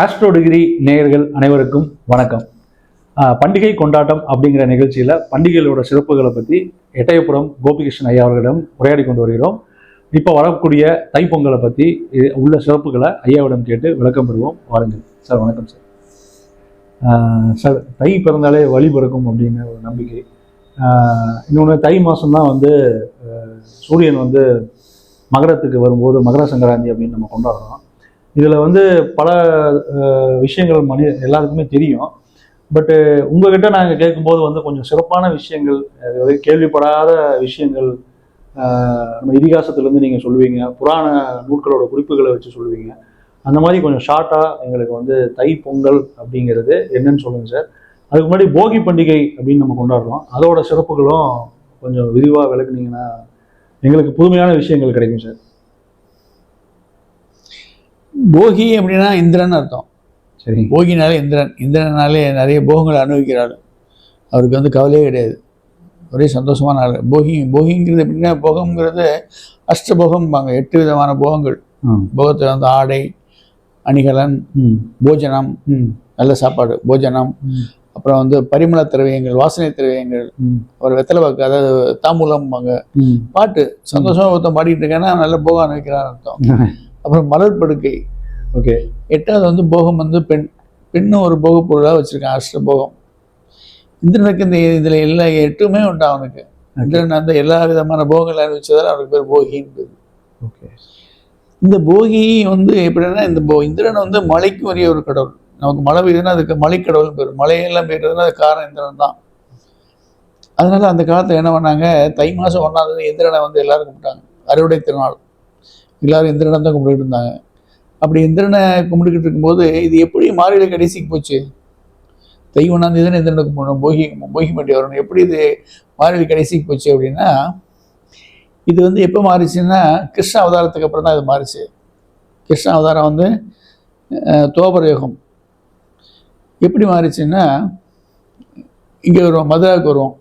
Astro degree நேயர்கள் அனைவருக்கும் வணக்கம். பண்டிகை கொண்டாட்டம் அப்படிங்கிற நிகழ்ச்சியில் பண்டிகைகளோட சிறப்புகளை பற்றி எட்டயபுரம் கோபிகிருஷ்ணன் ஐயா அவர்களிடம் உரையாடி கொண்டு வருகிறோம். இப்போ வரக்கூடிய தைப்பொங்கலை பற்றி இது- உள்ள சிறப்புகளை ஐயாவிடம் கேட்டு விளக்கம் பெறுவோம். வாருங்கள். சார் வணக்கம் சார். சார் தை பிறந்தாலே வழி பிறக்கும் அப்படிங்கிற ஒரு நம்பிக்கை. இன்னொன்று தை மாதம்தான் வந்து சூரியன் வந்து மகரத்துக்கு வரும்போது மகர சங்கராந்தி அப்படின்னு நம்ம கொண்டாடுறோம். இதில் வந்து பல விஷயங்கள் மனித எல்லாருக்குமே தெரியும். பட்டு உங்ககிட்ட நாங்கள் கேட்கும்போது வந்து கொஞ்சம் சிறப்பான விஷயங்கள் அதாவது கேள்விப்படாத விஷயங்கள் நம்ம இதிகாசத்துலேருந்து நீங்கள் சொல்லுவீங்க. புராண நூட்களோட குறிப்புகளை வச்சு சொல்லுவீங்க. அந்த மாதிரி கொஞ்சம் ஷார்ட்டாக எங்களுக்கு வந்து தை பொங்கல் அப்படிங்கிறது என்னன்னு சொல்லுங்கள் சார். அதுக்கு முன்னாடி போகி பண்டிகை அப்படின்னு நம்ம கொண்டாடுறோம். அதோட சிறப்புகளும் கொஞ்சம் விரிவாக விளக்குனீங்கன்னா எங்களுக்கு புதுமையான விஷயங்கள் கிடைக்கும் சார். போகி அப்படின்னா இந்திரன் அர்த்தம். சரிங்க போகினாலே இந்திரன். இந்திரனாலே நிறைய போகங்களை அனுபவிக்கிறாள் அவருக்கு வந்து கவலையே கிடையாது. ஒரே சந்தோஷமான ஆள். போகி போகிங்கிறது எப்படின்னா போகம்ங்கிறது அஷ்டபோகம்பாங்க. எட்டு விதமான போகங்கள். போகத்தில் வந்து ஆடை அணிகலன் போஜனம் நல்ல சாப்பாடு போஜனம். அப்புறம் வந்து பரிமள திரவியங்கள் வாசனை திரவியங்கள். அப்புறம் வெத்தலை பாக்கு அதாவது தாம்பூலம்பாங்க. ம். பாட்டு. சந்தோஷமா ஒருத்தன் பாடிட்டு இருக்கான்னா நல்ல போகம் அனுபவிக்கிறான்னு அர்த்தம். அப்புறம் மலர் படுக்கை. ஓகே. எட்டாவது வந்து போகம் வந்து பெண் பெண்ணும் ஒரு போக பொருளாக வச்சிருக்கான் அஷ்ட போகம். இந்திரனுக்கு இந்த இதில் எல்லா எட்டுமே உண்டு அவனுக்கு. இந்திரன் வந்து எல்லா விதமான போகங்கள் அனுபவிச்சதால் அவனுக்கு பேர் போகின்னு ஓகே இந்த போகி வந்து எப்படின்னா இந்த போ இந்திரன் வந்து மலைக்கு உரிய ஒரு கடவுள். நமக்கு மழை பெய்யுதுன்னா அதுக்கு மலைக்கடவுள் பேர். மழையெல்லாம் பெய்யுறதுன்னா அது காரணம் இந்திரன் தான். அதனால அந்த காலத்தில் என்ன பண்ணாங்க தை மாதம் ஒன்றாவது இந்திரனை வந்து எல்லாரும் கும்பிட்டாங்க. அறுவடை திருநாள். எல்லாரும் இந்திரனை தான் கும்பிட்டுட்டு இருந்தாங்க. அப்படி இந்திரனை கும்பிட்டுக்கிட்டு இருக்கும்போது இது எப்படி மாறியில் கடைசிக்கு போச்சு? தை ஒன்றாம் தேதி இந்திரனை கும்பிடணும் போகி போகி பண்டிகை வரணும் எப்படி இது மாறியில் கடைசிக்கு போச்சு அப்படின்னா இது வந்து எப்போ மாறிச்சுன்னா கிருஷ்ண அவதாரத்துக்கு அப்புறம் தான் இது மாறிச்சு. கிருஷ்ண அவதாரம் வந்து தோபரயோகம் எப்படி மாறிச்சுன்னா இங்கே வருவோம் மதுராவுக்கு வருவோம்.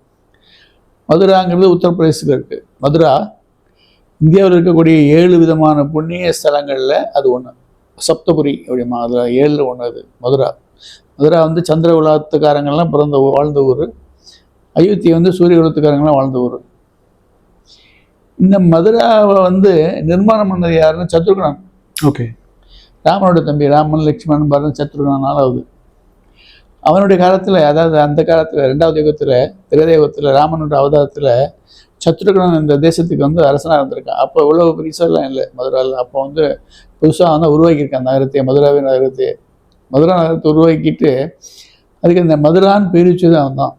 மதுராங்கிறது உத்தரப்பிரதேசத்தில் இருக்குது மதுரா இந்தியாவில் இருக்கக்கூடிய ஏழு விதமான புண்ணிய ஸ்தலங்களில் அது ஒன்று சப்தபுரி அப்படிமா அதில் ஏழில் ஒன்று அது மதுரா. மதுரா வந்து சந்திர குலத்துக்காரங்கள்லாம் பிறந்த வாழ்ந்த ஊர். அயோத்தி வந்து சூரிய குலத்துக்காரங்களாம் வாழ்ந்த ஊர். இந்த மதுராவை வந்து நிர்மாணம் பண்ணது யாருன்னா சத்ருகணன் ஓகே. ராமனோட தம்பி ராமன் லட்சுமணன் பரதன் சத்ருகணன் நாலாவது. அவனுடைய காலத்தில் அதாவது அந்த காலத்தில் ரெண்டாவது யுகத்தில் திரதயுகத்தில் ராமனோட அவதாரத்தில் சத்ருகணன் இந்த தேசத்துக்கு வந்து அரசனாக இருந்திருக்கான் அப்போ இவ்வளோ பெருசெல்லாம் இல்லை மதுராவில் அப்போ வந்து புதுசாக வந்து உருவாக்கியிருக்கான் நகரத்தை மதுராவை நகரத்தை? மதுரா நகரத்தை உருவாக்கிட்டு அதுக்கு இந்த மதுரான்னு பேர் வச்சது அவன் தான்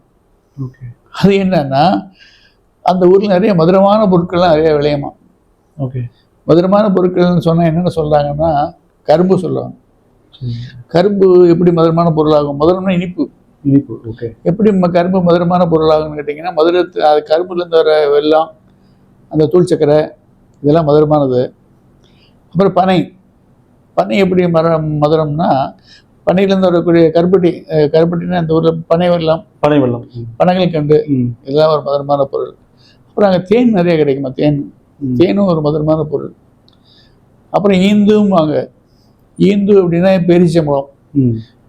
அது என்னன்னா அந்த ஊரில் நிறைய மதுரமான பொருட்கள்லாம் நிறைய விளையுமா? ஓகே. மதுரமான பொருட்கள்னு சொன்னால் என்னென்ன சொல்கிறாங்கன்னா கரும்பு சொல்லுவாங்க. கரும்பு எப்படி மதுரமான பொருளாகும்? மதுரம்னா இனிப்பு. இனிப்பு ஓகே எப்படி ம- கரும்பு மதுரமான பொருளாகும்னு கேட்டிங்கன்னா மதுரத்து அது கரும்புலேருந்து வர வெல்லம் அந்த தூள் சக்கரை இதெல்லாம் மதுரமானது. அப்புறம் பனை பனை எப்படி மரம் மதுரம்னா பனையிலேருந்து வரக்கூடிய கருப்பட்டி கருப்பட்டினா அந்த ஊரில் பனை வெல்லம். பனை வெள்ளம் பனங்கள் கண்டு. இதெல்லாம் ஒரு மதுரமான பொருள். அப்புறம் அங்கே தேன் நிறைய கிடைக்குமா? தேன். தேனும் ஒரு மதுரமான பொருள். அப்புறம் ஈந்தும் வாங்க. ஈந்து அப்படின்னா பேரிச்சம்பழம்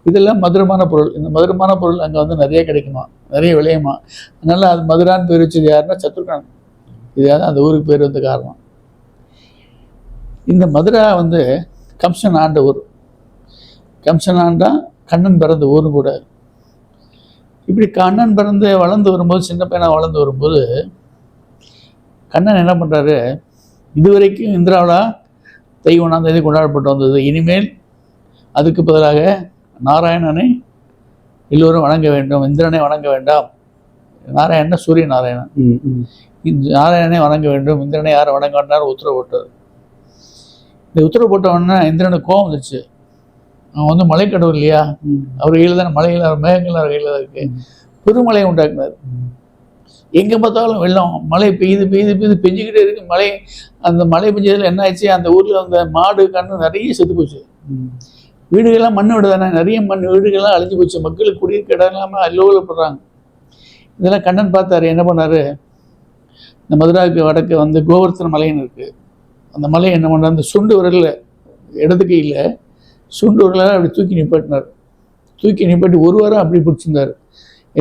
இதெல்லாம் மதுரமான பொருள். இந்த மதுரமான பொருள் அங்கே வந்து நிறைய கிடைக்குமா? நிறைய விளையுமா? அதனால் அது மதுரான்னு பேர் வச்சது யாருன்னா சத்ருகான் தான் அந்த ஊருக்கு பேர் வந்து காரணம். இந்த மதுரா வந்து கம்சன் ஆண்ட ஊர். கம்சன் ஆண்டா கண்ணன் பிறந்த ஊரும் கூட. இப்படி கண்ணன் பிறந்து வளர்ந்து வரும்போது சின்ன பையனாக வளர்ந்து வரும்போது கண்ணன் என்ன பண்ணுறாரு இதுவரைக்கும் இந்திராவிழா தை ஒன்றாம் தேதி கொண்டாடப்பட்டு வந்தது. இனிமேல் அதுக்கு பதிலாக நாராயணனை எல்லோரும் வணங்க வேண்டும் இந்திரனை வணங்க வேண்டாம். நாராயணன் சூரிய நாராயணன் நாராயணனை வணங்க வேண்டும் இந்திரனை யாரும் வணங்க வேண்டாம் உத்தரவு போட்டார் இந்த உத்தரவு போட்ட உடனே இந்திரனுக்கு கோவம் வந்துச்சு அவன் வந்து மலைக்கடவுள் இல்லையா? ம். அவர் கையில் தானே மலையில் மேகங்கள் அவர் கையில் தான் இருக்கு. பெருமழை உண்டாக்குனார். எங்கே பார்த்தாலும் வெள்ளம் மழை பெய்யுது பெய்யுது பெய்யுது பெஞ்சிக்கிட்டே இருக்கு. மழை அந்த மழை பெஞ்சதில் என்ன ஆச்சு அந்த ஊரில் அந்த மாடு கண்ணு நிறைய செத்து போச்சு. வீடுகள்லாம் மண் வீடு தானே நிறைய மண் வீடுகள்லாம் அழிஞ்சு போச்சு. மக்களுக்கு குடியிருக்க இடம் இல்லாமல் அல்லோலப்படுறாங்க இதெல்லாம் கண்ணன் பார்த்தாரு. என்ன பண்ணார்? இந்த மதுராவுக்கு வடக்கு வந்து கோவர்த்தன மலைன்னு இருக்குது அந்த மலை என்ன பண்ணார்? அந்த சுண்டு விரலில் இடது கையில் சுண்டூரில் அப்படி தூக்கி நிப்பாட்டினார். தூக்கி நிப்பாட்டி ஒரு வாரம் அப்படி பிடிச்சிருந்தார்.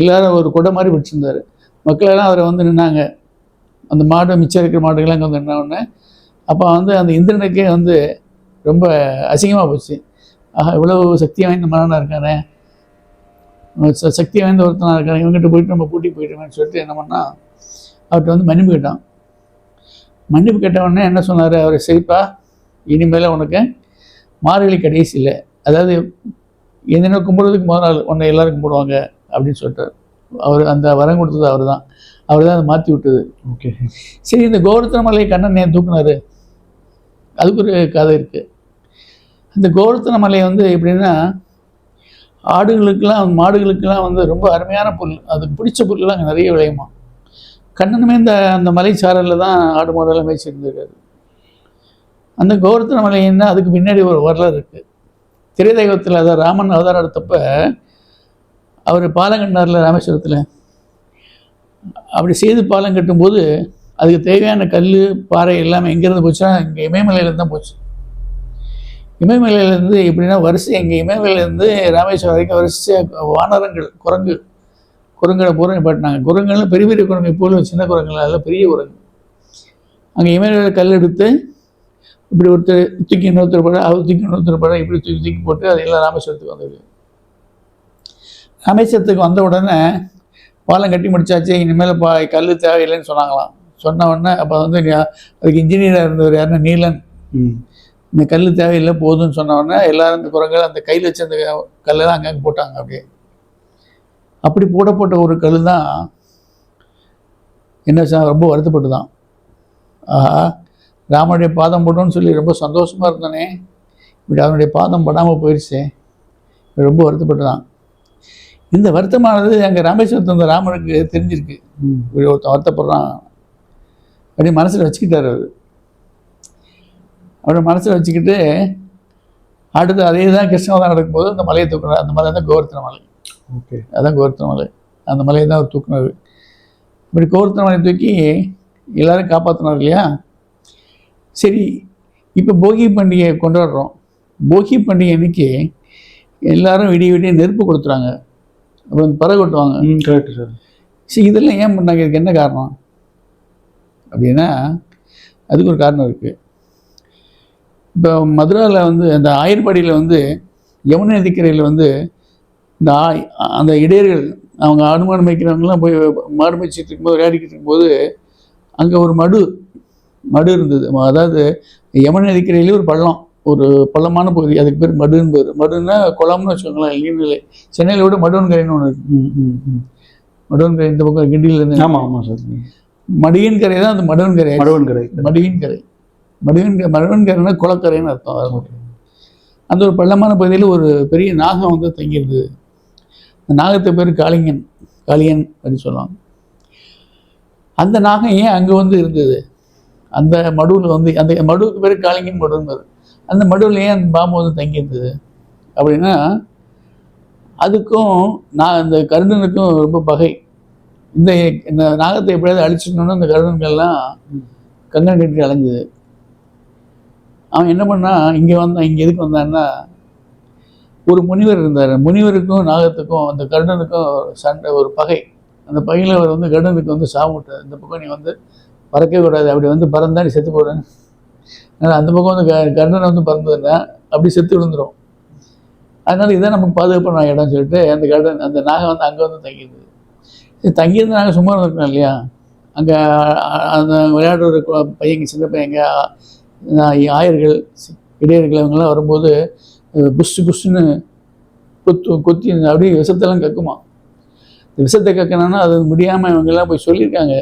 எல்லாரும் ஒரு கொடை மாதிரி பிடிச்சிருந்தார். மக்களெல்லாம் அவரை வந்து நின்னாங்க. அந்த மாடு மிச்சம் இருக்கிற மாடுகள்லாம் அங்கே வந்து நின்ன உடனே அப்போ வந்து அந்த இந்திரனுக்கே வந்து ரொம்ப அசிங்கமாக போச்சு. ஆஹா இவ்வளவு சக்தி வாய்ந்த மன்னனாக இருக்கானே ச- சக்தி வாய்ந்த ஒருத்தனாக இருக்கானே இவங்ககிட்ட போயிட்டு நம்ம பூட்டி போயிட்டோமேன்னு சொல்லிட்டு என்ன பண்ணா அவர்கிட்ட வந்து மன்னிப்பு கேட்டான். மன்னிப்பு கேட்ட உடனே என்ன சொன்னார் அவர் சரிப்பா இனிமேல் உனக்கு மார்கழி கடைசி இல்லை. அதாவது என்னென்ன கும்பிட்றதுக்கு முதல் நாள் உன்னை எல்லாரும் கும்பிடுவாங்க அப்படின்னு சொல்லிட்டார். அவர் அந்த வரம் கொடுத்தது அவர் தான் அவர் தான் அதை மாற்றி விட்டது. ஓகே. சரி இந்த கோவர்த்தன மலையை கண்ணன் ஏன் தூக்குனாரு? அதுக்கு ஒரு கதை இருக்கு. இந்த கோவர்த்தன மலை வந்து எப்படின்னா ஆடுகளுக்கெல்லாம் மாடுகளுக்கெல்லாம் வந்து ரொம்ப அருமையான புல் அதுக்கு பிடிச்ச புல்லாம் அங்கே நிறைய விளையுமா. கண்ணனுமே இந்த அந்த மலைச்சாரலில் தான் ஆடு மாடெல்லாம் மேய்ச்சிருந்துருக்காரு. அந்த கோவர்த்தன மலைன்னா அதுக்கு பின்னாடி ஒரு வரலாறு இருக்குது திரைதெய்வத்தில் அதாவது ராமன் அவதாரம் எடுத்தப்ப அவர் பாலம் கண்டாரில் ராமேஸ்வரத்தில். அப்படி செய்து பாலம் கட்டும்போது அதுக்கு தேவையான கல் பாறை எல்லாமே எங்கேருந்து போச்சுன்னா இங்கே இமயமலையிலேருந்து தான் போச்சு. இமயமலையிலேருந்து எப்படின்னா வரிசை எங்கள் இமயமலையிலேருந்து ராமேஸ்வரம் வரைக்கும் வரிசையாக வானரங்கள் குரங்கு. குரங்களை பூரா நிப்பாட்டினாங்க. குரங்குலாம் பெரிய பெரிய குரங்கு. இப்போ சின்ன குரங்குல அதில் பெரிய குரங்கு. அங்கே இமயமலையில கல் எடுத்து இப்படி ஒருத்தர் தூக்கி இன்னொருத்தர் படம் அவர் தூக்கி இன்னொருத்தர் படம் இப்படி தூக்கி தூக்கி போட்டு அதையெல்லாம் ராமேஸ்வரத்துக்கு வந்தது. ராமேஸ்வரத்துக்கு வந்த உடனே பாலம் கட்டி முடிச்சாச்சு. இனிமேல் பா கல் தேவையில்லைன்னு சொன்னாங்களாம். சொன்ன உடனே அப்போ வந்து அதுக்கு இன்ஜினியராக இருந்தவர் யாருன்னா நீலன். ம். இந்த கல் தேவையில்லை போதும்னு சொன்ன உடனே எல்லாரும் அந்த குரங்கள் அந்த கையில் வச்ச அந்த கல்லெல்லாம் அங்கங்கே போட்டாங்க அப்படியே. அப்படி போடப்பட்ட ஒரு கல் தான் என்ன சார் ரொம்ப வருத்தப்பட்டு தான் ஆஹா ராமனுடைய பாதம் போட்டோன்னு சொல்லி ரொம்ப சந்தோஷமாக இருந்தானே. இப்படி அவனுடைய பாதம் படாமல் போயிடுச்சே ரொம்ப வருத்தப்பட்டு தான் இந்த வருத்தமானது அங்கே ராமேஸ்வரத்து அந்த ராமனுக்கு தெரிஞ்சிருக்கு. இப்படி ஒருத்தன் வருத்தப்படுறான். அப்படி மனசில் வச்சுக்கிட்டார் அவர். அவரை மனசில் வச்சுக்கிட்டு அடுத்து அதே தான் கிருஷ்ணவதம் நடக்கும்போது அந்த மலையை தூக்குறாரு. அந்த மலை தான் கோவர்த்தன மலை. ஓகே. அதான் கோவர்த்தன மலை. அந்த மலையை தான் அவர் தூக்குனாரு இப்படி கோவர்த்தன மலையை தூக்கி எல்லாரும் காப்பாற்றினார் இல்லையா? சரி இப்போ போகி பண்டிகையை கொண்டாடுறோம். போகி பண்டிகை அன்னைக்கு எல்லாரும் விடிய விடிய நெருப்பு கொடுத்துறாங்க அப்புறம் பறவை கொட்டுவாங்க. ம் கரெக்ட் சார் சரி இதெல்லாம் ஏன் பண்ணாங்க? இதுக்கு என்ன காரணம்? அப்படின்னா அதுக்கு ஒரு காரணம் இருக்குது இப்போ மதுராவில் வந்து அந்த ஆயர்பாடியில் வந்து யமுனை நதிக்கரையில் வந்து இந்த ஆய் அந்த இடையர்கள் அவங்க ஆடு மாடு மேய்க்கிறவங்கலாம் போய் மாடு மேய்ச்சிட்டு இருக்கும்போது விளையாடிக்கிட்டு இருக்கும்போது அங்கே ஒரு மடு மடு இருந்தது. அதாவது யமுனை நதிக்கரையிலே ஒரு பள்ளம் ஒரு பள்ளமான பகுதி. அதுக்கு பேர் மடுன்னு பேர். மடுன்னா குளம்னு வச்சுக்கோங்களேன் நீர்நிலை சென்னையில் விட மடுவன்கரைன்னு ஒன்று இருக்கு. ம் ம் ம். மடுவன்கரை இந்த பக்கம் கிண்டியிலேருந்து ஆமாம் ஆமாம் சார். மடியின் கரை தான் அந்த மடுவன் கரை. மடுவன் கரை. மடியின் கரை. மடுவன் கரை மடுவன் கரைனா குளக்கரைன்னு அர்த்தம். வரும். ஓகே. அந்த ஒரு பள்ளமான பகுதியில் ஒரு பெரிய நாகம் வந்து தங்கியிருந்தது. அந்த நாகத்தை பேர் காளிங்கன் காளியன் அப்படின்னு சொல்லுவாங்க. அந்த நாகம் ஏன் அங்கே வந்து இருந்தது? அந்த மடுவில் வந்து அந்த மடுவுக்கு பேர் காளிங்கன் பேர். அந்த மடுவில் ஏன் அந்த பாம்பு வந்து தங்கியிருந்தது? அப்படின்னா அதுக்கும் நான் அந்த கருடனுக்கும் ரொம்ப பகை. இந்த இந்த நாகத்தை எப்படியாவது அழிச்சிடணும்னு அந்த கருடன்கள்லாம் கங்கன் கட்டி அலைஞ்சது. அவன் என்ன பண்ணான் இங்கே வந்தான் இங்கே எதுக்கு வந்தான்னா ஒரு முனிவர் இருந்தார். முனிவருக்கும் நாகத்துக்கும் அந்த கருடனுக்கும் சண்டை ஒரு பகை. அந்த பகையில் அவர் வந்து கருடனுக்கு வந்து சாப்பிட்டார் இந்த பக்கம் நீ வந்து பறக்கவே கூடாது. அப்படி வந்து பறந்தா நீ செத்து போடுறேன் அதனால் அந்த பக்கம் வந்து க- கருடனை வந்து பறந்ததுன்னா அப்படி செத்து விழுந்துரும். அதனால இதான் நமக்கு பாதுகாப்பான இடம் சொல்லிட்டு அந்த கருடன் அந்த நாகம் வந்து அங்கே வந்து தங்கியிருந்தது. சரி தங்கியிருந்த நாங்கள் சும்மா இருந்திருக்கோம் இல்லையா? அங்கே அந்த விளையாடுற பையங்க சின்ன பையங்க ஆயர்கள் இடையர்கள் அவங்கெல்லாம் வரும்போது அஹ், புஷ் கொத்து கொத்தி அப்படியே விஷத்தெல்லாம் கக்குமா. இந்த விஷத்தை கக்கணும்னா அது முடியாமல் இவங்கெல்லாம் போய் சொல்லியிருக்காங்க.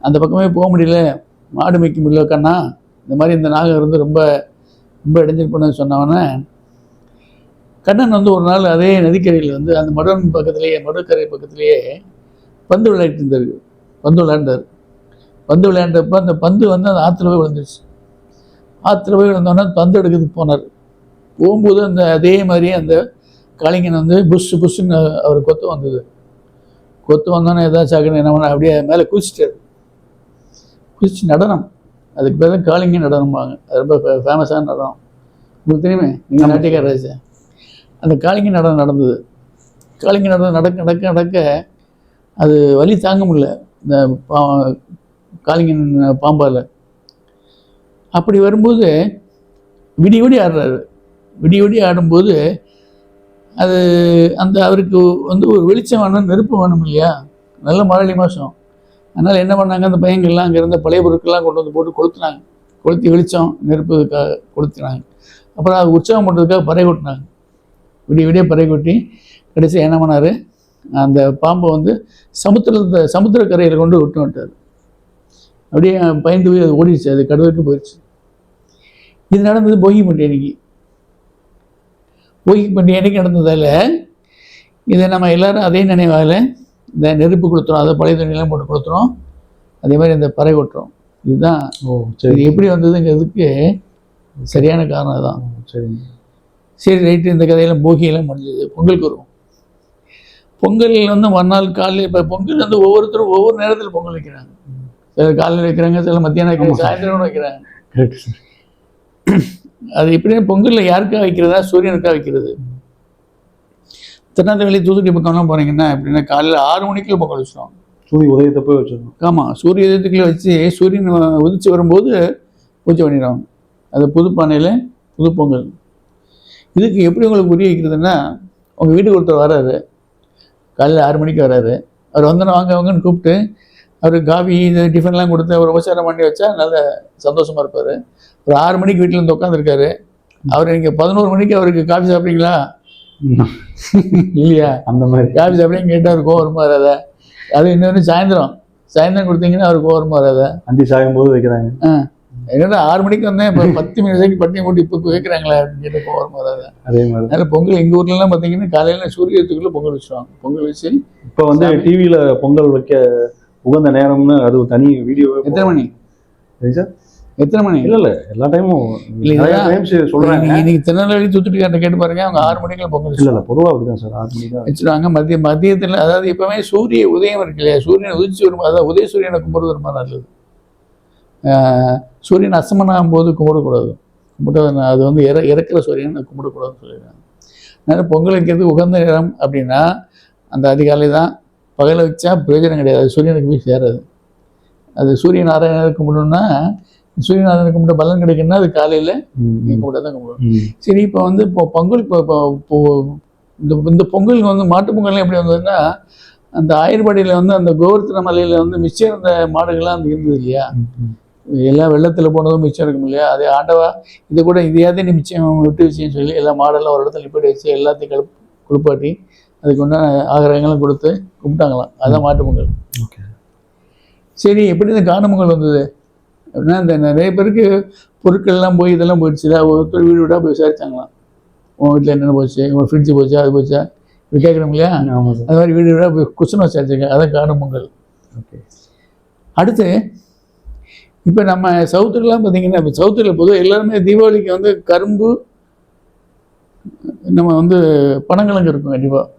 அந்த பக்கமே போக முடியல. மாடு மேய்க்க முடியல கண்ணா. இந்த மாதிரி இந்த நாகம் இருந்து ரொம்ப ரொம்ப இடைஞ்சிருப்பேன்னு சொன்னவொன்னே கண்ணன் வந்து ஒரு நாள் அதே நதிக்கரையில் வந்து அந்த மடன் பக்கத்துலேயே மடுக்கரை பக்கத்துலேயே பந்து விளையாட்டு இருந்தார். பந்து விளையாண்டார். பந்து விளையாண்டப்ப அந்த பந்து வந்து அந்த ஆற்றுல போய் விழுந்துருச்சு. ஆற்றுல போய் விழுந்தோடனே பந்து எடுக்கிறதுக்கு போனார். போகும்போது அந்த அதே மாதிரி அந்த காளிங்கன் வந்து புஷ் புஷ்ஷுன்னு அவர் கொத்து வந்தது. கொத்து வந்தோன்னே ஏதாச்சும் ஆகணும் என்ன பண்ண அப்படியே மேலே குதிச்சிட்டாரு. குதிச்சு நடனம். அதுக்கு பேர் தான் காளிங்க நடனம்பாங்க. அது ரொம்ப ஃபேமஸான நடனம். உங்களுக்கு தெரியுமே? நீங்கள் நாட்டியக்கார ராஜா அந்த காளிங்க நடனம் நடந்தது. காளிங்க நடனம் நடக்க நடக்க நடக்க அது வலி தாங்க முடியல. இந்த பா காளிங்கன் பாம்பால். அப்படி வரும்போது விடி விடி ஆடுறாரு. விடி விடி ஆடும்போது அது அந்த அவருக்கு வந்து ஒரு வெளிச்சம் வேணும் நெருப்பு வேணும் இல்லையா? நல்ல மரளி மாதம் அதனால் என்ன பண்ணாங்க அந்த பையங்கள்லாம் அங்கே இருந்த பழைய பொருட்கள்லாம் கொண்டு வந்து போட்டு கொளுத்துனாங்க. கொளுத்தி வெளிச்சம் நெருப்புக்காக கொளுத்தினாங்க. அப்புறம் அது உற்சாகம் பண்ணுறதுக்காக பறை கொட்டினாங்க. விடிய விடிய பறை கொட்டி கடைசி என்ன பண்ணார்? அந்த பாம்பை வந்து சமுத்திரத்தை சமுத்திரக்கரையில் கொண்டு விட்டு விட்டார் அப்படியே பயந்து போய் அது ஓடிடுச்சு அது கடலுக்கு போயிடுச்சு. இது நடந்தது போகி பண்டிகை அன்னைக்கு. போகி பண்டிகை அன்னைக்கு நடந்ததால் இதை நம்ம எல்லாரும் அதே நினைவால் இந்த நெருப்பு கொடுத்துறோம் அதை பழைய தண்ணியெல்லாம் போட்டு கொடுத்துறோம் அதே மாதிரி இந்த பறை கொட்டுறோம். இதுதான். ஓ சரி. எப்படி வந்ததுங்கிறதுக்கு சரியான காரணம் தான் சரிங்க சரி. ரைட்டு. இந்த கதையெல்லாம் போகியெல்லாம் முடிஞ்சது. பொங்கலுக்கு வருவோம் பொங்கல் வந்து மறுநாள் காலையில் இப்போ பொங்கல் வந்து ஒவ்வொருத்தரும் ஒவ்வொரு நேரத்தில் பொங்கல் வைக்கிறாங்க. சிலர் காலையில் வைக்கிறாங்க சிலர் மத்தியானம் வைக்கிறாங்க. சாயந்தரம் வைக்கிறாங்க. கரெக்ட். சார் அது எப்படின்னு பொங்கலில் யாருக்கா வைக்கிறதா? சூரியனுக்கா வைக்கிறது. திருநெல்வேலி தூத்துக்குடி பக்கம்லாம் போனீங்கன்னா எப்படின்னா காலையில் ஆறு மணிக்குள்ள பொங்கல் வச்சுருவாங்க சூரிய உதயத்தை போய் வச்சிடணும். ஆமாம் சூரிய உதயத்துக்குள்ள வச்சு சூரியன் உதிச்சு வரும்போது பூஜை பண்ணிடுவாங்க. அது புது பானையில் புது பொங்கல். இதுக்கு எப்படி உங்களுக்கு புரிய வைக்கிறதுன்னா உங்கள் வீட்டுக்கு ஒருத்தர் வராரு. காலையில் ஆறு மணிக்கு வராரு. அவர் வந்தோன்னே வாங்க வாங்கன்னு கூப்பிட்டு அவருக்கு காஃபி இது டிஃபன்லாம் கொடுத்து அவர் உபச்சாரம் பண்ணி வச்சா நல்ல சந்தோஷமா இருப்பார். ஒரு ஆறு மணிக்கு வீட்டில் இருந்து உட்காந்துருக்காரு அவர் நீங்கள் பதினோரு மணிக்கு அவருக்கு காஃபி சாப்பிட்றீங்களா? இல்லையா? அந்த மாதிரி. காஃபி சாப்பிட்றீங்க கேட்டால் அவர் கோவம் வராத? அது இன்னொன்று சாயந்தரம். சாயந்தரம் கொடுத்தீங்கன்னா அவர் கோவம் வராத? அந்தி சாயும் போது வைக்கிறாங்க என்னடா ஆறு மணிக்கு வந்தேன் இப்போ பத்து மணி வரைக்கும் பட்டினி போட்டு இப்போ வைக்கிறாங்களே அப்படின்னு கேட்டு கோவம் வராத? அதே மாதிரி. அதனால பொங்கல் எங்கள் ஊர்லலாம் பார்த்தீங்கன்னா காலையில் சூரியத்துக்குள்ளே பொங்கல் வச்சுருவாங்க. பொங்கல் வச்சு இப்போ வந்து டிவியில பொங்கல் வைக்க உகந்த நேரம்னு அது ஒரு தனி வீடியோ எத்தனை மணி? சார்? எத்தனை மணி? இல்ல இல்ல எல்லா டைமும் இல்ல, சொல்றாங்க. இன்னைக்கு திருநெல்வேலி தூத்துட்டுக்காரட்ட கேட்டு பாருங்க அவங்க ஆறு மணிக்குள்ள பொங்கல் இல்ல இல்ல பொதுவா அப்படிதான் சார் ஆறு மணி தான். வச்சுருவாங்க. மதிய மதியத்தில் அதாவது எப்பவுமே சூரிய உதயம் இருக்கு இல்லையா? சூரியன் உதிச்சு வரும் அதாவது உதய சூரியனை கும்பிடுறது ரொம்ப நல்லது. சூரியன் அஸ்தமனம் ஆகும்போது கும்பிடக்கூடாது. கும்பிட்டது அது வந்து இற இறக்குற சூரியன் கும்பிடக்கூடாதுன்னு சொல்லிடுறாங்க அதனால் பொங்கல் வைக்கிறது உகந்த நேரம் அப்படின்னா அந்த அதிகாலை தான் பகலை வச்சா பிரயோஜனம் கிடையாது. சூரியனுக்கு போய் சேராது. அது சூரிய நாராயணனை கும்பிடணும்னா சூரியநாதனை கும்பிட்ட பலன் கிடைக்குன்னா அது காலையில் ம், கும்பிட்டா தான் கும்பிடணும் ம். சரி இப்போ வந்து இப்போ பொங்கல் இப்போ இந்த இந்த பொங்கல் வந்து மாட்டு பொங்கல் எப்படி வந்ததுன்னா அந்த ஆயர்பாடியில் வந்து அந்த கோவர்த்தன மலையில் வந்து மிச்சம் இருந்த மாடுகள்லாம் அந்த இருந்தது இல்லையா. எல்லாம் வெள்ளத்தில் போனதும் மிச்சம் இருக்கும் இல்லையா? அதே ஆண்டவா இது கூட இதையாவது நீ மிச்சம் விட்டு வச்சுன்னு சொல்லி எல்லா மாடெல்லாம் ஒரு இடத்துல நிப்பாட்டி வச்சு எல்லாத்தையும் கழுப் குளிப்பாட்டி அதுக்கு உண்டான ஆகாரங்களும் கொடுத்து கும்பிட்டாங்களாம். அதான் மாட்டு பொங்கல். ஓகே. சரி எப்படி இந்த காணும் பொங்கல் வந்தது? அப்படின்னா இந்த நிறைய பேருக்கு பொருட்கள்லாம் போய் இதெல்லாம் போயிடுச்சுல. ஒருத்தர் வீடு வீடாக போய் விசாரிச்சாங்களாம். உன் வீட்டில் என்னென்ன போச்சு? உன் ஃப்ரிட்ஜு போச்சா? அது போச்சா? இப்படி கேட்கணும் இல்லையா? அது மாதிரி வீடு வீடாக போய் குஷன் விசாரிச்சாங்க அதான் காணும் பொங்கல். ஓகே. அடுத்து இப்போ நம்ம சவுத்துலலாம் பார்த்தீங்கன்னா இப்போ சவுத்தில் பொதுவாக எல்லாருமே தீபாவளிக்கு வந்து கரும்பு நம்ம வந்து பனங்கிழங்கு இருக்கும் கண்டிப்பாக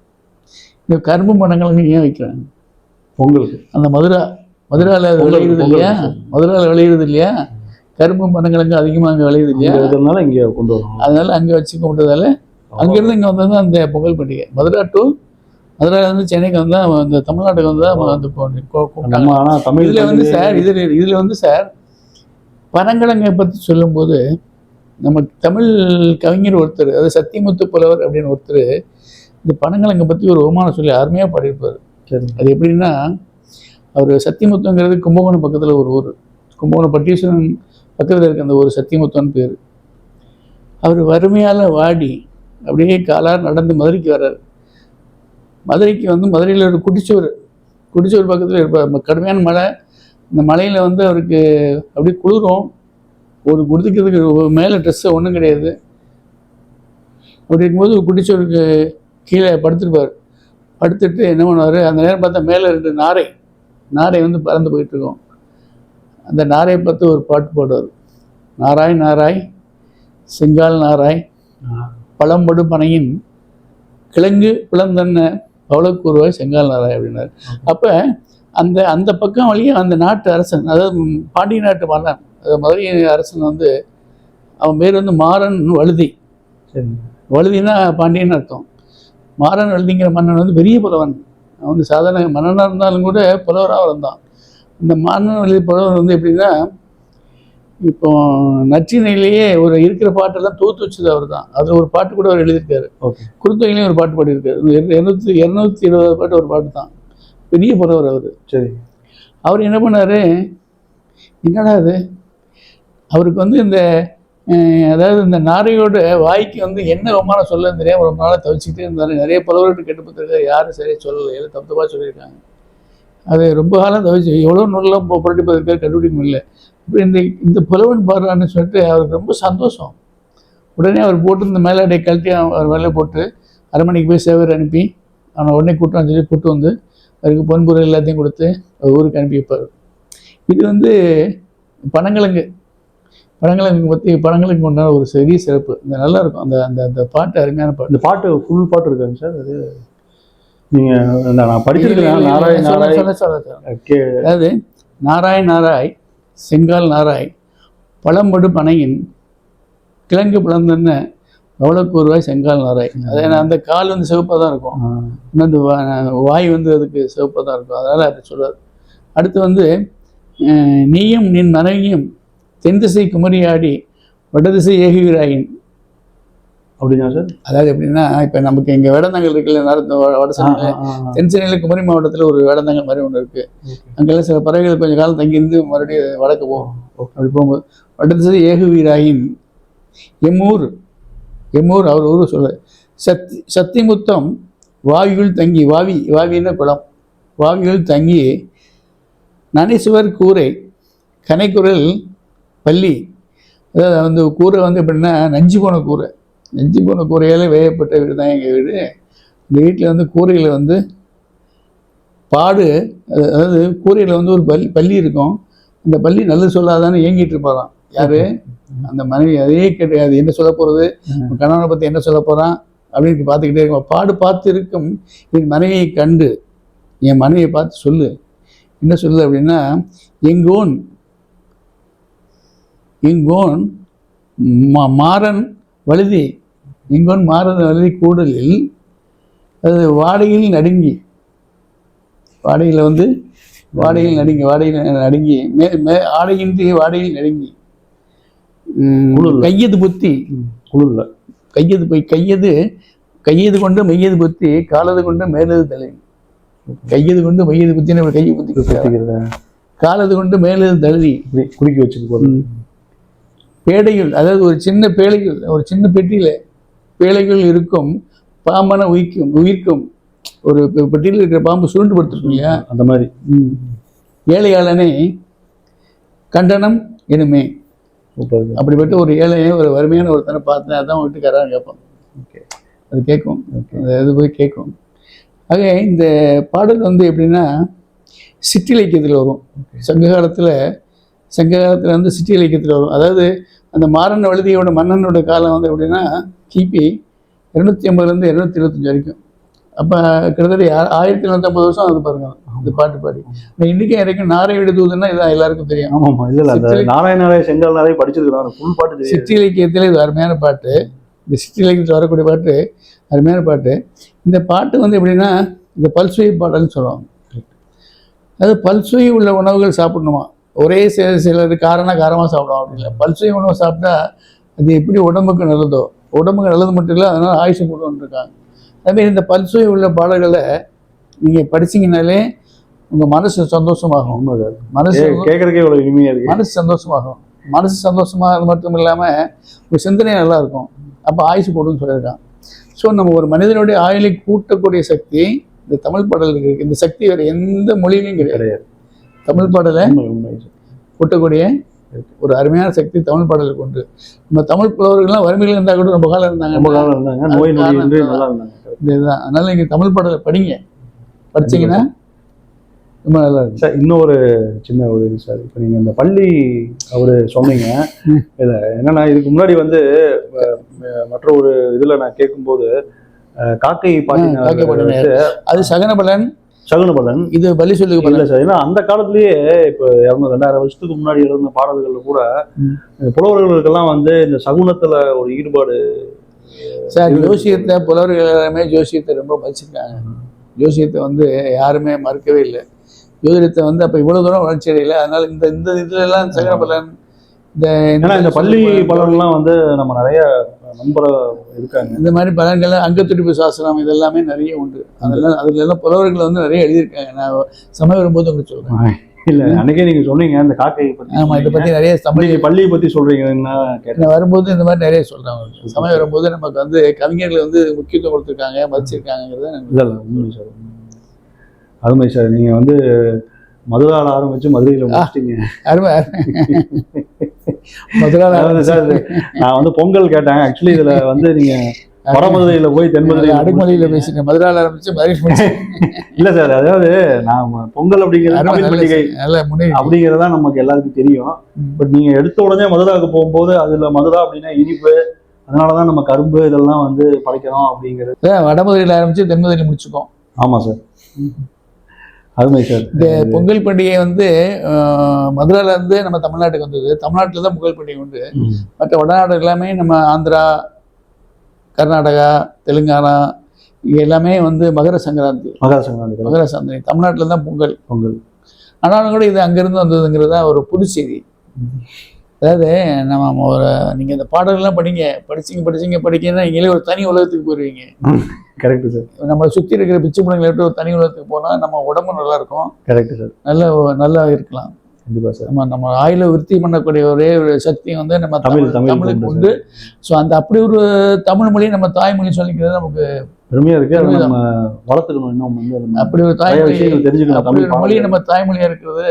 இந்த கரும்பு பனங்கிழங்கு ஏன் வைக்கிறாங்க? பொங்கலுக்கு. அந்த மதுரா மதுராவில் அது விளையுது இல்லையா. மதுராவில் விளையுது இல்லையா? கரும்பு பனங்கிழங்கு அதிகமாக அங்கே விளையுது இல்லையா? இருக்கிறதுனால இங்க கொண்டு வரணும். அதனால அங்கே வச்சு கும்பிட்டதால அங்கேருந்து இங்கே வந்தது அந்த பொங்கல் பண்டிகை. மதுரா டு மதுரால இருந்து சென்னைக்கு வந்தால் அந்த தமிழ்நாட்டுக்கு வந்தால் அந்த பொ- கொ- கும்பிட்டாங்க நம்ம ஆனா தமிழ் இதுல வந்து சார் இதுல இதுல வந்து சார் பனங்கிழங்கை பத்தி சொல்லும்போது நம்ம தமிழ் கவிஞர் ஒருத்தர் அது சத்தியமுத்து புலவர் அப்படின்னு ஒருத்தர் இந்த பனங்கிழங்கை பத்தி ஒரு ஓமானம் சொல்லி அருமையா பாடியிருப்பார். சரி அது எப்படின்னா அவர் சத்தியமுத்துங்கிறது கும்பகோணம் பக்கத்தில் ஒரு ஊர். கும்பகோணம் பட்டீஸ்வரன் பக்கத்தில் இருக்க அந்த ஒரு சத்தியமுத்தன் பேர். அவர் வறுமையால் வாடி அப்படியே காலார் நடந்து மதுரைக்கு வர்றார். மதுரைக்கு வந்து மதுரையில் ஒரு குடிச்சோர் குடிச்சோர் பக்கத்தில் இருப்பார் கடுமையான மழை. இந்த மலையில் வந்து அவருக்கு அப்படியே குளிரும். ஒரு குடிக்கிறதுக்கு மேலே ட்ரெஸ்ஸு ஒன்றும் கிடையாது. அப்படி இருக்கும்போது குடிச்சோருக்கு கீழே படுத்துருப்பார். படுத்துட்டு என்ன பண்ணுவார்? அந்த நேரம் பார்த்தா மேலே ரெண்டு நாரை நாரை வந்து பறந்து போயிட்டு இருக்கும் அந்த நாரையை பார்த்து ஒரு பாட்டு பாடுவார். நாராய் நாராய் செங்கால் நாராய் பழம்படு பனையின் கிழங்கு பிளந்தன்ன பவளக்கூறுவாய் செங்கால் நாராய் அப்படின்னாரு. அப்போ அந்த அந்த பக்கம் வழியா அந்த நாட்டு அரசன் அதாவது பாண்டிய நாட்டு மன்னன் அதாவது மதுரை அரசன் வந்து அவன் பேர் வந்து மாறன் வழுதி. வழுதினா பாண்டியன் அர்த்தம். மாறன் வழுதிங்கிற மன்னன் வந்து பெரிய புலவன் வந்து சாதாரண மன்னனாக இருந்தாலும் கூட புலவராக இருந்தான் இந்த மாறன் வழுதி புலவர் வந்து எப்படின்னா இப்போ நச்சினையிலேயே ஒரு இருக்கிற பாட்டெல்லாம் தோத்து வச்சது அவர் தான் அதில் ஒரு பாட்டு கூட அவர் எழுதியிருக்காரு. ஓகே. குருத்தொகையிலையும் ஒரு பாட்டு பாடியிருக்காரு. இரநூத்தி இரநூத்தி இருபது பாட்டு ஒரு பாட்டு தான் பெரிய புலவர் அவர். சரி. அவர் என்ன பண்ணாரு? என்னடா அது அவருக்கு வந்து இந்த அதாவது இந்த நாரையோட வாய்க்கு வந்து என்ன அவமானம் சொல்ல தெரியாமல் ரொம்ப நாளாக தவிச்சுக்கிட்டே இருந்தாரு. நிறைய புலவர்கிட்ட கேட்டு பார்த்துருக்காரு. யாரும் சரியாக சொல்லலை. எல்லாம் தப்பு தப்பாக சொல்லியிருக்காங்க. அது ரொம்ப காலம் தவிச்சு எவ்வளோ நூல்லாம் புரட்டி பார்த்துருக்காரு கண்டுபிடிக்க முடியல. இப்படி இந்த இந்த புலவன் பாடுறான்னு சொல்லிட்டு அவருக்கு ரொம்ப சந்தோஷம். உடனே அவர் போட்டு இந்த மேலாடை கழட்டி அவர் மேலே போட்டு அரண்மனைக்கு போய் சேவர் அனுப்பி அவனை உடனே கூட்டம் சொல்லி கூட்டு வந்து அவருக்கு பொன்பொருள் எல்லாத்தையும் கொடுத்து அவர் ஊருக்கு அனுப்பி வைப்பார். இது வந்து பனங்கிழங்கு. பனங்கிழங்கு பற்றி பனங்கிழங்கு உண்டான ஒரு பெரிய சிறப்பு. இந்த நல்லா இருக்கும் அந்த அந்த அந்த பாட்டு அருமையான பாட்டு. இந்த பாட்டு ஃபுல் பாட்டு இருக்காங்க சார். அது நீங்க இந்த நான் படிச்சிருக்கேன். நாராய் நாராய் அதாவது நாராய் நாராய் செங்கால் நாராய் பழம்படு பனையின் கிழங்கு பிளந்தன்ன எவ்வளோக்கு ரூபாய் செங்கால் நாராய். அதே அந்த கால் வந்து சிவப்பாக தான் இருக்கும். இன்னும் அந்த வாய் வந்து அதுக்கு சிவப்பாக தான் இருக்கும். அதனால் அப்படி சொல்றாரு. அடுத்து வந்து நீயும் நின் மனைவியும் தென் திசை குமரியாடி வடதிசை ஏகுவீராயின் அப்படியா சார்? அதாவது எப்படின்னா இப்போ நமக்கு இங்கே வேடந்தாங்கல் இருக்குல்ல நரத்த வட ஆ, சென்னையில் ஆ, ஆ, ஆ. தென் சென்னையில் குமரி மாவட்டத்தில் ஒரு வேடந்தாங்கல் மாதிரி ஒன்று இருக்குது அங்கெல்லாம் சில பறவைகள் கொஞ்சம் காலம் தங்கியிருந்து மறுபடியும் வடக்கு போகும். அப்படி போகும்போது வடதிசை ஏகுவீராயின் எம்மூர் எம்மூர் அவர் ஊர் சொல்ல சத்தி சத்திமுத்தம் வாவியுள் தங்கி வாவி வாவின்னா குளம். வாவியுள் தங்கி நனைசுவர் கூரை கனைக்குரல் பள்ளி. அதாவது வந்து கூரை வந்து எப்படின்னா நஞ்சு போன கூரை. நஞ்சு போன கூரையால் வேயப்பட்ட வீடு தான் எங்கள் வீடு. இந்த வீட்டில் வந்து கூரையில் வந்து பாடு அது- அதாவது கூரையில் வந்து ஒரு பள்ளி பள்ளி இருக்கும். அந்த பள்ளி நல்லது சொல்லாதான்னு ஏங்கிட்டு இருப்பாராம். யாரு? அந்த மனைவி. அதே கேட்டு அது என்ன சொல்ல போகிறது கணவனை பற்றி என்ன சொல்ல போகிறான் அப்படின்னு பார்த்துக்கிட்டே இருக்கும். பாடு பார்த்து இருக்கும் என் மனைவியை கண்டு என் மனைவியை பார்த்து சொல்லு. என்ன சொல்லுது அப்படின்னா எங்கோன் எங்கோன் மா- மாறன் வழுதி எங்கோன் மாறன் வழுதி கூடலில் அது வாடகையில் நடுங்கி வாடகையில் வந்து வாடகையில் நடுங்கி வாடகையில் நடுங்கி மே மே ஆடையின்றி வாடகையில் நடுங்கி. கையது புத்தி குளிர்ல. கையது போய் கையது கையது கொண்டு மெய்யது புத்தி காலது கொண்டு மேலது தலை கையது கொண்டு மையது புத்தின்னு கையை புத்தி காலது கொண்டு மேலது தழுவி இப்படி குறுக்கி வச்சுட்டு போறது. பேடைகள் அதாவது ஒரு சின்ன பேழைகள் ஒரு சின்ன பெட்டியில பேழைகள் இருக்கும் பாம்பன உயிக்கும் உயிர்க்கும். ஒரு பெட்டியில் இருக்கிற பாம்பு சுருண்டு படுத்திருக்கும் இல்லையா அந்த மாதிரி. ஏழையாளனை கண்டனம் சூப்பர் அப்படிப்பட்ட ஒரு ஏழையை ஒரு வறுமையான ஒருத்தனை பார்த்தேன் அதான் வீட்டுக்காரன் கேட்பான் ஓகே. அது கேட்கும். ஓகே. அந்த இது போய் கேட்கும். ஆக இந்த பாடல் வந்து எப்படின்னா சிற்றிலக்கியத்தில் வரும். சங்க காலத்தில் சங்க காலத்தில் வந்து சிற்றிலக்கியத்தில் வரும். அதாவது அந்த மாறன் வழுதியோட மன்னனோட காலம் வந்து எப்படின்னா கிபி இரநூத்தி ஐம்பதுலேருந்து இரநூத்தி இருபத்தஞ்சு வரைக்கும். அப்போ கிட்டத்தட்ட ஆயிரத்தி நூற்றம்பது வருஷம் அது பாருங்க. இந்த பாட்டு பாடி. இந்த இன்றைக்கும் வரைக்கும் நாரை விடுதூதுன்னா இதான் எல்லாருக்கும் தெரியும். ஆமா ஆமா. இல்ல இல்ல. அந்த சித்திரை- நாராயண நாராய செங்கல் நாராய படிச்சிருக்கிறோம் ஃபுல் பாட்டு தெரியாது. சிற்றிலக்கியத்தில் இது அருமையான பாட்டு. இந்த சிற்றிலக்கியத்தில் வரக்கூடிய பாட்டு அருமையான பாட்டு. இந்த பாட்டு வந்து எப்படின்னா இந்த பல்சுவை பாடல்னு சொல்லுவாங்க. அது பல்சுவை உள்ள உணவுகள் சாப்பிடணுமா? ஒரே சில சிலர் காரண காரமாக சாப்பிடும் அப்படி இல்லை. பல்சுவை உணவு சாப்பிட்டா அது எப்படி உடம்புக்கு நல்லதோ உடம்புக்கு நல்லது மட்டும் இல்லை அதனால் ஆயுஷ் கொண்டு இருக்காங்க அதேமாதிரி இந்த பல்சுவை உள்ள பாடல்களை நீங்கள் படிச்சீங்கனாலே உங்கள் மனசு சந்தோஷமாகும் உண்மைதான். மனசு கேட்கறதுக்கே இவ்வளவு இனிமையா இருக்கு. மனசு சந்தோஷமாகும். மனசு சந்தோஷமாக மட்டும் இல்லாமல் ஒரு சிந்தனை நல்லா இருக்கும். அப்போ ஆயுசு போடுன்னு சொல்லியிருக்கான். ஸோ நம்ம ஒரு மனிதனுடைய ஆயுளை கூட்டக்கூடிய சக்தி இந்த தமிழ் பாடலுக்கு இருக்கு. இந்த சக்தி வேறு எந்த மொழியிலையும் கிடையாது. தமிழ் பாடலை கூட்டக்கூடிய ஒரு அருமையான சக்தி தமிழ் பாடலுக்கு உண்டு. நம்ம தமிழ் புலவர்கள்லாம் வறுமையில் இருந்தால் கூட ரொம்ப காலம் இருந்தாங்க. ரொம்ப காலம் இருந்தாங்க. நோய் இன்றி நல்லா இருந்தாங்க. இதுதான். அதனால நீங்கள் தமிழ் பாடலை படிங்க. படிச்சீங்கன்னா ரொம்ப நல்லா இருக்கும். சார் இன்னொரு சின்ன ஒரு இது சார். இப்போ நீங்கள் இந்த பள்ளி அவரு சொன்னீங்க. இல்லை என்னன்னா இதுக்கு முன்னாடி வந்து மற்ற ஒரு இதில் நான் கேட்கும்போது காக்கை. பாட்டின அது சகனபலன் சகுன பலன் இது பலி சொல்லுக்கு இல்ல. சார். ஏன்னா அந்த காலத்திலேயே இப்போ இரநூறு ரெண்டாயிரம் வருஷத்துக்கு முன்னாடி இருந்த பாடல்கள்ல கூட புலவர்களுக்கெல்லாம் வந்து இந்த சகுனத்துல ஒரு ஈடுபாடு சார் ஜோசியத்தை புலவர்கள் எல்லாருமே ஜோசியத்தை ரொம்ப மதிச்சிருக்காங்க ஜோசியத்தை வந்து யாருமே மறுக்கவே இல்லை. ஜோதிடத்தை வந்து அப்போ இவ்வளோ தூரம் வளர்ச்சி அடையல. அதனால இந்த இந்த இதுல எல்லாம் சகன பலன் இந்த இந்த பள்ளி பலன்லாம் வந்து நம்ம நிறைய நம்புற இருக்காங்க. இந்த மாதிரி பலன்கள் அங்கத்துடிப்பு சாஸ்திரம் இதெல்லாமே நிறைய உண்டு. அதெல்லாம் அதுல எல்லாம் புலவர்கள் வந்து நிறைய எழுதியிருக்காங்க. நான் சமயம் வரும்போது உங்களுக்கு சொல்றேன். இல்ல அன்னைக்கே நீங்க சொன்னீங்க இந்த காக்கை பத்தி ஆமா இதை. பத்தி நிறைய தமிழ் பள்ளியை பத்தி சொல்றீங்கன்னா வரும்போது இந்த மாதிரி நிறைய சொல்றாங்க சமயம் வரும்போது நமக்கு வந்து கவிஞர்கள் வந்து முக்கியத்துவம் கொடுத்துருக்காங்க மதிச்சிருக்காங்கிறத எனக்கு இல்ல இல்ல உண்மை சார். அருமை சார். நீங்க வந்து மதுரால ஆரம்பிச்சு மதுரையில முடிச்சிட்டீங்க. அருமை அதாவது சார் நான் வந்து பொங்கல் கேட்டேன். ஆக்சுவலி இதுல வந்து நீங்க வடமதுரையில போய் தென்மதுரையில அடுக்குமலையில பேசிட்டேன். மதுரால ஆரம்பிச்சு மதுரை. இல்ல சார் அதாவது நாம பொங்கல் அப்படிங்கிறது தமிழ் பண்டிகை அப்படிங்கிறதா நமக்கு எல்லாருக்கும் தெரியும். பட் நீங்க எடுத்த உடனே மதுராவுக்கு போகும்போது அதுல மதுரா அப்படின்னா இனிப்பு. அதனாலதான் நம்ம கரும்பு இதெல்லாம் வந்து படைக்கிறோம் அப்படிங்கிறது. வடமதுரையில ஆரம்பிச்சு தென்மதுரையில முடிச்சுக்கோம் ஆமா சார். அருமை சார். இந்த பொங்கல் பண்டிகை வந்து அஹ், மதுரையில இருந்து நம்ம தமிழ்நாட்டுக்கு வந்தது. தமிழ்நாட்டுல தான் பொங்கல் பண்டிகை உண்டு. மற்ற வடநாடு எல்லாமே நம்ம ஆந்திரா கர்நாடகா தெலுங்கானா இங்க எல்லாமே வந்து மகர சங்கராந்தி. மகர சங்கராந்தி. மகர சங்கராந்தி. தமிழ்நாட்டில் தான் பொங்கல். பொங்கல். ஆனாலும் கூட இது அங்கேருந்து வந்ததுங்கிறதா ஒரு புது செய்தி அதாவது நம்ம ஒரு நீங்கள் இந்த பாடல்கள்லாம் படிங்க. படிச்சீங்க படிச்சீங்க படிக்கன்னா நீங்களே ஒரு தனி உலகத்துக்கு போயிடுவீங்க கரெக்ட் சார் நம்மளை சுற்றி இருக்கிற பிச்சு பிள்ளைங்களை விட்டு ஒரு தனி உலகத்துக்கு போனால் நம்ம உடம்பு நல்லா இருக்கும் கரெக்ட் சார் நல்ல நல்லா இருக்கலாம். கண்டிப்பா சார் நம்ம நம்ம ஆயுள விருத்தி பண்ணக்கூடிய ஒரே ஒரு சக்தி வந்து நம்ம தமிழ் தமிழ் தமிழ் தமிழுக்கு உண்டு ஸோ அந்த அப்படி ஒரு தமிழ் மொழி நம்ம தாய்மொழி சொல்லிக்கிறது நமக்கு பெருமையா இருக்கு. அதை. நம்ம வளர்த்துக்கணும் இன்னும் வந்து அப்படி ஒரு தாய்மொழி தெரிஞ்சுக்கணும் அப்படி தமிழ் ஒரு மொழி. நம்ம தாய்மொழியா இருக்கிறது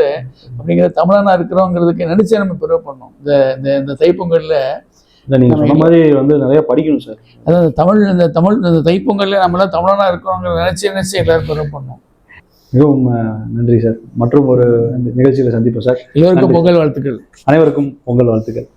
அப்படிங்கிற தமிழனா இருக்கிறோங்கிறதுக்கு நினைச்சே நம்ம பெருமை பண்ணோம் இந்த இந்த இந்த தைப்பொங்கல்ல நீங்க சொன்ன மாதிரி வந்து நிறைய படிக்கணும் சார். அதாவது தமிழ் இந்த தமிழ் இந்த தைப்பொங்கல்ல நம்மளாம் தமிழனா இருக்கிறோங்கிற நினைச்சு நினைச்சு எல்லாரும் பெருமை பண்ணோம் மிகவும் நன்றி சார். மற்றும் ஒரு நிகழ்ச்சியில சந்திப்போம் சார். எல்லோருக்கும். பொங்கல் வாழ்த்துக்கள். அனைவருக்கும் பொங்கல் வாழ்த்துக்கள்.